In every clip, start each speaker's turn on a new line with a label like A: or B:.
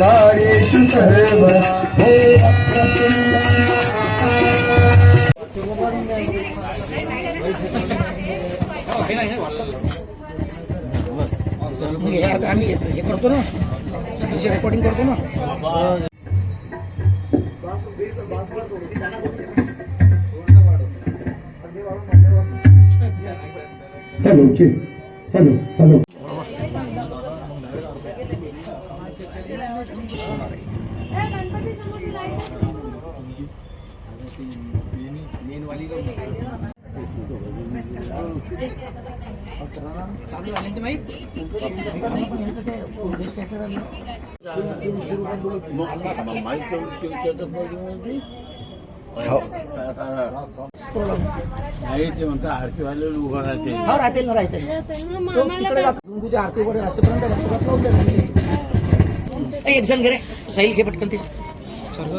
A: कार्येषु सर्वदा हे
B: आम्ही हे करतो ना रेकॉर्डिंग करतो ना
A: हॅलो हॅलो हॅलो.
C: नाही ते म्हणतात आरतीवाले उभं राहते.
B: हो राहतील ना राहतील तो तिकडे जातो तुझ्या आरती वगैरे असेपर्यंत नव्हतं ए, एक जण घे रे साहिल घे पटकन ते. सर्व?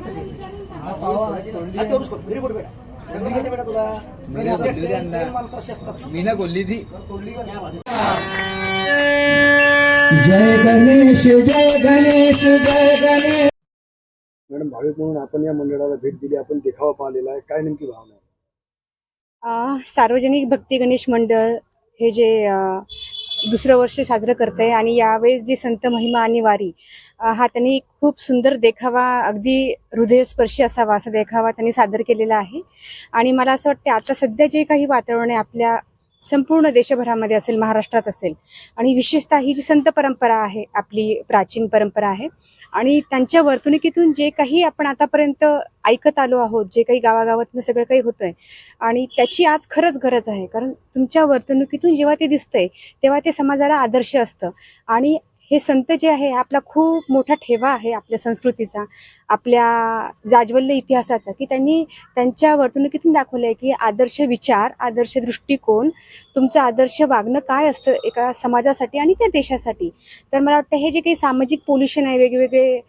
B: हा, तेवढंच कर. बेटा. सगळी घेते बेटा तुला माणसं अशी असतात.
C: मी ना बोलली ती
A: जय गणेश जय गणेश जय गणेश
D: मॅडम भाविक म्हणून आपण या मंडळाला भेट दिली आपण देखावा पाहिलेला आहे काय नेमकी भावना आहे
E: सार्वजनिक भक्ती गणेश मंडळ हे जे दुसरं वर्ष साजरं करत आहे आणि यावेळेस जी संत महिमा आणि वारी हा त्यांनी खूप सुंदर देखावा अगदी हृदयस्पर्शी असावा असा देखावा त्यांनी सादर केलेला आहे. आणि मला असं वाटतं आता सध्या जे काही वातावरण आहे आपल्या संपूर्ण देशभरामध्ये असेल महाराष्ट्रात असेल. आणि विशेषतः ही जी संत परंपरा आहे आपली प्राचीन परंपरा आहे आणि त्यांच्या वर्तणुकीतून जे काही आपण आतापर्यंत ऐकत आलो आहोत जे काही गावागावातनं सगळं काही होतंय आणि त्याची आज खरंच गरज आहे. कारण तुमच्या वर्तणुकीतून जेव्हा ते दिसतंय तेव्हा ते समाजाला आदर्श असतं. आणि हे संत जे आहे आपला खूप मोठा ठेवा आहे आपल्या संस्कृतीचा. आपल्या जाज्वल्य इतिहासाचा. की त्यांनी त्यांच्या वर्तणुकीतून दाखवलं आहे की आदर्श विचार आदर्श दृष्टिकोन तुमचं आदर्श वागणं काय असतं एका समाजासाठी आणि त्या देशासाठी? तर मला वाटतं हे जे काही सामाजिक पोल्युशन आहे वेगवेगळे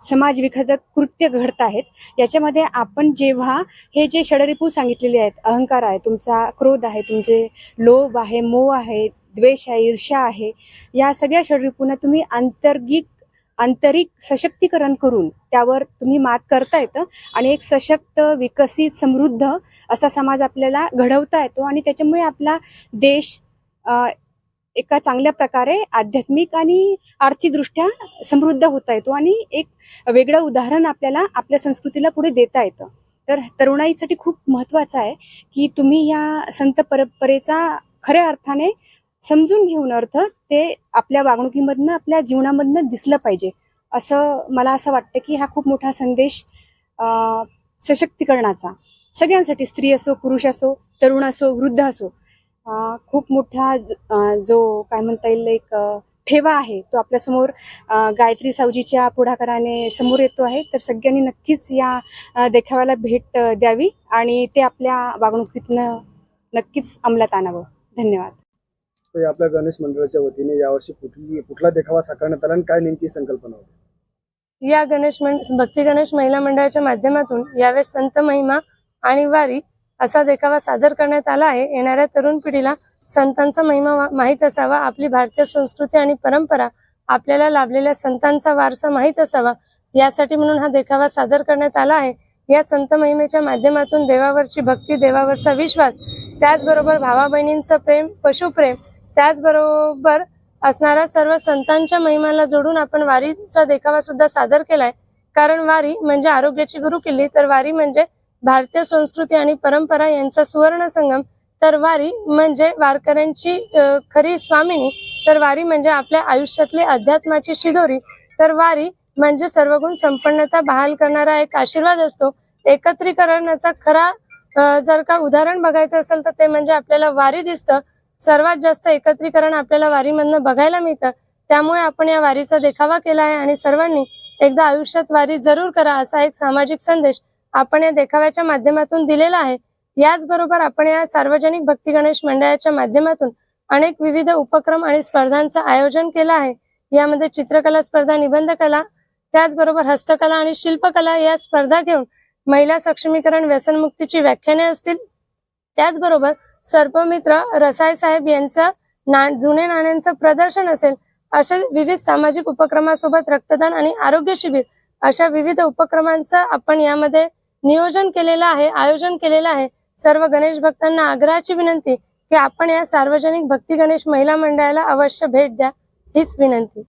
E: समाज विघातक कृत्य घडत आहेत याच्यामध्ये आपण जेव्हा हे जे षडरिपू सांगितलेले आहेत अहंकार आहे तुमचा क्रोध आहे तुमचे लोभ आहे मोह आहे द्वेष आहे ईर्ष्या आहे या सगळ्या षडरिपूंना तुम्ही आंतर्गिक आंतरिक सशक्तीकरण करून त्यावर तुम्ही मात करता येतं आणि एक सशक्त विकसित समृद्ध असा समाज आपल्याला घडवता येतो आणि त्याच्यामुळे आपला देश एका चांगल्या प्रकारे आध्यात्मिक आणि आर्थिकदृष्ट्या समृद्ध होता येतो आणि एक वेगळं उदाहरण आपल्याला आपल्या संस्कृतीला पुढे देता येतं. तर तरुणाईसाठी खूप महत्त्वाचं आहे की तुम्ही या संत परंपरेचा खऱ्या अर्थाने समजून घेऊन अर्थ ते आपल्या वागणुकीमधनं आपल्या जीवनामधनं दिसलं पाहिजे. असं मला असं वाटतं की हा खूप मोठा संदेश सशक्तीकरणाचा. सगळ्यांसाठी स्त्री असो पुरुष असो तरुण असो वृद्ध असो खूप मोठा जो काय म्हणता येईल एक ठेवा आहे तो आपल्यासमोर गायत्री सावजीच्या पुढाकाराने समोर येतो आहे. तर सगळ्यांनी नक्कीच या देखाव्याला भेट द्यावी आणि ते आपल्या वागणुकीतनं नक्कीच अंमलात आणावं. धन्यवाद.
D: तर आपल्या गणेश मंडळाच्या वतीने यावर्षी कुठली कुठला देखावा साकारण्यात आला आणि काय नेमकी संकल्पना होती?
F: या गणेश भक्ती गणेश महिला मंडळाच्या माध्यमातून यावेळेस संत महिमा आणि वारी असा देखावा सादर करण्यात आला आहे. येणाऱ्या तरुण पिढीला संतांचा महिमा माहीत असावा आपली भारतीय संस्कृती आणि परंपरा आपल्याला लाभलेल्या संतांचा वारसा माहीत असावा यासाठी म्हणून हा देखावा सादर करण्यात आला आहे. या संत महिमेच्या माध्यमातून देवावरची भक्ती देवावरचा विश्वास त्याचबरोबर भावा बहिणींचं प्रेम पशुप्रेम त्याचबरोबर असणाऱ्या सर्व संतांच्या महिमाला जोडून आपण वारीचा देखावा सुद्धा सादर केलाय. कारण वारी म्हणजे आरोग्याची गुरु किल्ली तर वारी म्हणजे भारतीय संस्कृती आणि परंपरा यांचा सुवर्ण संगम. तर वारी म्हणजे वारकऱ्यांची खरी स्वामिनी तर वारी म्हणजे आपल्या आयुष्यातली अध्यात्माची शिदोरी. तर वारी म्हणजे सर्वगुण संपन्नता बहाल करणारा एक आशीर्वाद असतो. एकत्रीकरणाचा खरा जर का उदाहरण बघायचं असेल तर ते म्हणजे आपल्याला वारी दिसतं. सर्वात जास्त एकत्रीकरण आपल्याला वारीमधनं बघायला मिळतं. त्यामुळे आपण या वारीचा देखावा केला आहे आणि सर्वांनी एकदा आयुष्यात वारी जरूर करा असा एक सामाजिक संदेश आपण या देखाव्याच्या माध्यमातून दिलेला आहे. याचबरोबर आपण या सार्वजनिक भक्ती गणेश मंडळाच्या माध्यमातून अनेक विविध उपक्रम आणि स्पर्धांचं आयोजन केलं आहे. यामध्ये चित्रकला स्पर्धा निबंध कला त्याचबरोबर हस्तकला आणि शिल्पकला या स्पर्धा घेऊन महिला सक्षमीकरण व्यसनमुक्तीची व्याख्याने असतील. त्याचबरोबर सर्पमित्र रसाय साहेब यांचं ना जुने नाण्यांचं प्रदर्शन असेल अशा विविध सामाजिक उपक्रमासोबत रक्तदान आणि आरोग्य शिबिर अशा विविध उपक्रमांचं आपण यामध्ये नियोजन केलेलं आहे आयोजन केलेलं आहे. सर्व गणेश भक्तांना आग्रहाची विनंती की आपण या सार्वजनिक भक्ती गणेश महिला मंडळाला अवश्य भेट द्या हीच विनंती.